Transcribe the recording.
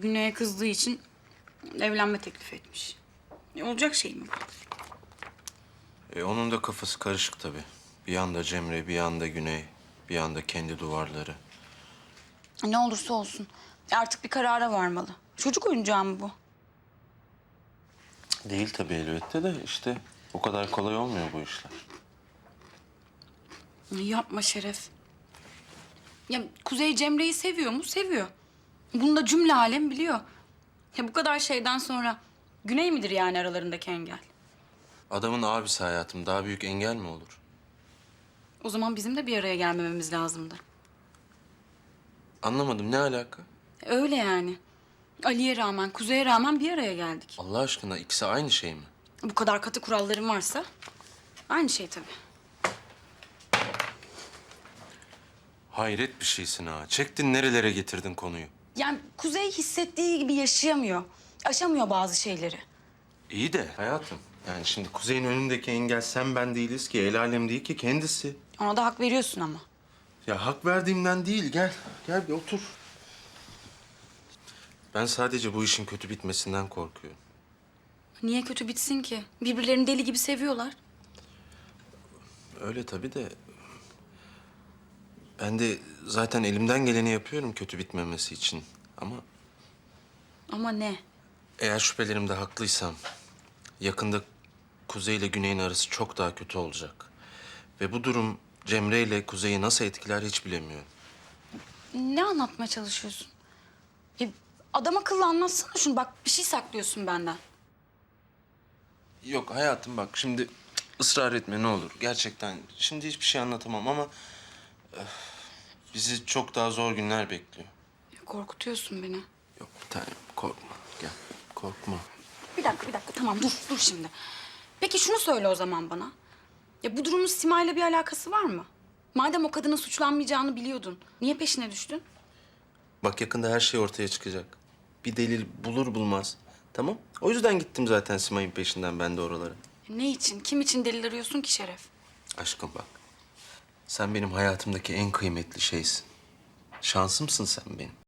Güney'e kızdığı için evlenme teklif etmiş. E, olacak şey mi? E, onun da kafası karışık tabii. Bir yanda Cemre, bir yanda Güney, bir yanda kendi duvarları. Ne olursa olsun. Artık bir karara varmalı. Çocuk oyuncağı mı bu? Değil tabii elbette de işte o kadar kolay olmuyor bu işler. Ya Yapma Şeref. Ya Kuzey Cemre'yi seviyor mu? Seviyor. Bunu da cümle alem biliyor. Ya bu kadar şeyden sonra Güney midir yani aralarındaki engel? Adamın abisi hayatım daha büyük engel mi olur? O zaman bizim de bir araya gelmememiz lazımdı. Anlamadım ne alaka? Öyle yani. Ali'ye rağmen, Kuzey'e rağmen bir araya geldik. Allah aşkına ikisi aynı şey mi? Bu kadar katı kuralların varsa aynı şey tabii. Hayret bir şeysin ha. Çektin nerelere getirdin konuyu. Yani Kuzey hissettiği gibi yaşayamıyor. Aşamıyor bazı şeyleri. İyi de hayatım. Yani şimdi Kuzey'in önündeki engel sen ben değiliz ki, el alem değil ki kendisi. Ona da hak veriyorsun ama. Ya hak verdiğimden değil, gel. Gel bir otur. Ben sadece bu işin kötü bitmesinden korkuyorum. Niye kötü bitsin ki? Birbirlerini deli gibi seviyorlar. Öyle tabii de... Ben de zaten elimden geleni yapıyorum kötü bitmemesi için. Ama Ama ne? eğer şüphelerimde haklıysam... yakında Kuzey ile Güney'in arası çok daha kötü olacak. Ve bu durum Cemre ile Kuzey'i nasıl etkiler hiç bilemiyorum. Ne anlatmaya çalışıyorsun? Ya adam akıllı anlatsana şunu. Bak bir şey saklıyorsun benden. Yok hayatım bak şimdi ısrar etme ne olur. Gerçekten şimdi hiçbir şey anlatamam ama... bizi çok daha zor günler bekliyor. Ya korkutuyorsun beni. Yok bir tanem korkma gel korkma. Bir dakika, bir dakika. Tamam dur, dur şimdi. Peki şunu söyle o zaman bana. Ya bu durumun Sima'yla bir alakası var mı? Madem o kadının suçlanmayacağını biliyordun, niye peşine düştün? Bak yakında her şey ortaya çıkacak. Bir delil bulur bulmaz. Tamam. O yüzden gittim zaten Simay'ın peşinden ben de oralara. Ne için, kim için delil arıyorsun ki Şeref? Aşkım bak. Sen benim hayatımdaki en kıymetli şeysin. Şansımsın sen benim.